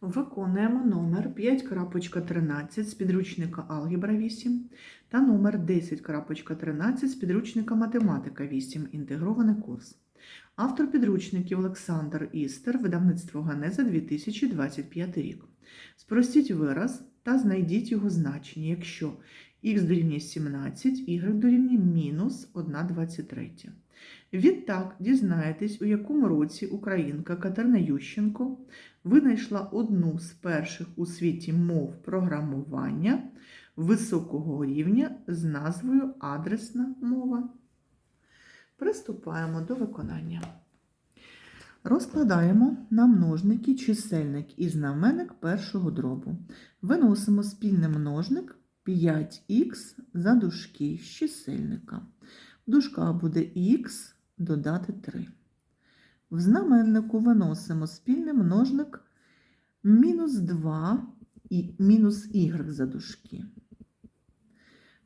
Виконуємо номер 5.13 з підручника Алгебра 8 та номер 10.13 з підручника Математика 8. Інтегрований курс. Автор підручників Олександр Істер, видавництво Ганеза 2025 рік. Спростіть вираз та знайдіть його значення, якщо х дорівнює 17, y дорівнює мінус 1,23. Відтак дізнаєтесь, у якому році українка Катерина Ющенко винайшла одну з перших у світі мов програмування високого рівня з назвою Адресна мова. Приступаємо до виконання. Розкладаємо на множники чисельник і знаменник першого дробу. Виносимо спільний множник 5х за дужки з чисельника. В дужках буде х додати 3. В знаменнику виносимо спільний множник мінус 2 і мінус y за дужки.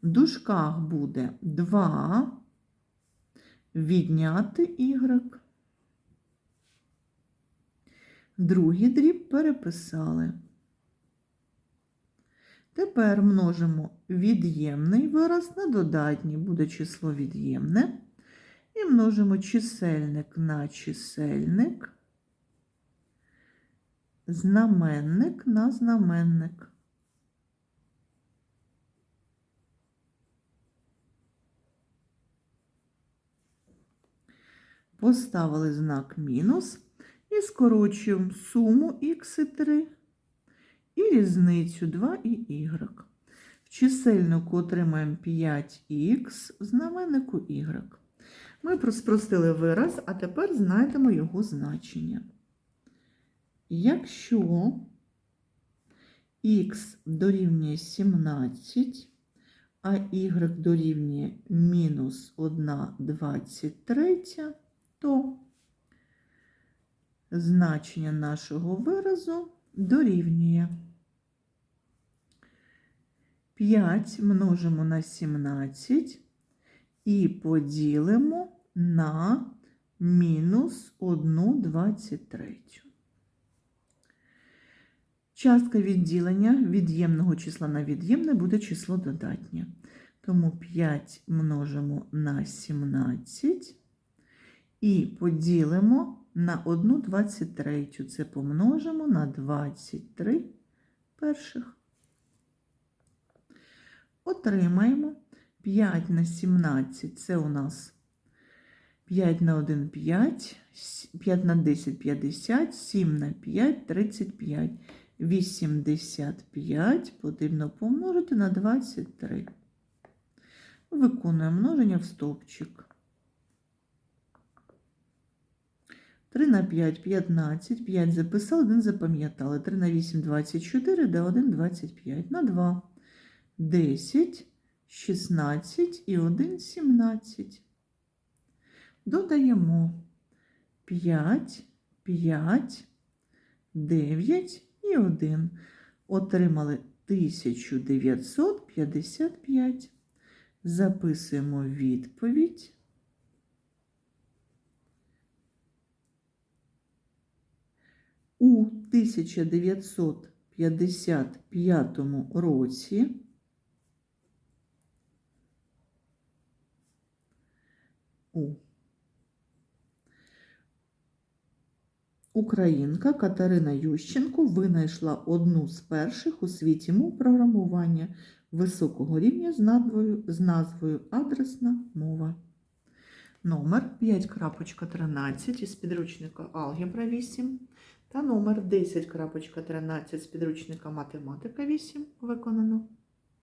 В дужках буде 2 відняти y. Другий дріб переписали. Тепер множимо від'ємний вираз на додатній, буде число від'ємне. І множимо чисельник на чисельник, знаменник на знаменник. Поставили знак мінус і скорочуємо суму х і 3 і різницю 2 і y. В чисельнику отримаємо 5х, в знаменнику y. Ми спростили вираз, а тепер знайдемо його значення. Якщо х дорівнює 17, а y дорівнює мінус 1,23, то значення нашого виразу дорівнює 5 множимо на 17 і поділимо на мінус 1,23. Частка відділення від'ємного числа на від'ємне буде число додатнє. Тому 5 множимо на 17 і поділимо на 1,23. Це помножимо на 23 перших. Отримаємо 5 на 17 це у нас 5 на 1 5, 5 на 10 50, 7 на 5 35. 85 потрібно помножити на 23. Виконуємо множення в стовпчик. 3 на 5 15, 5 записали, 1 запам'ятали. 3 на 8 24, да 1 25. На 2 10, 16 і 1 17. Додаємо 5, 5, 9 і 1. Отримали 1955. Записуємо відповідь. У 1955 році у Українка Катерина Ющенко винайшла одну з перших у світі мов програмування високого рівня з назвою, з назвою Адресна мова. Номер 5.13 із підручника Алгебра 8 та номер 10.13 з підручника Математика 8 виконано.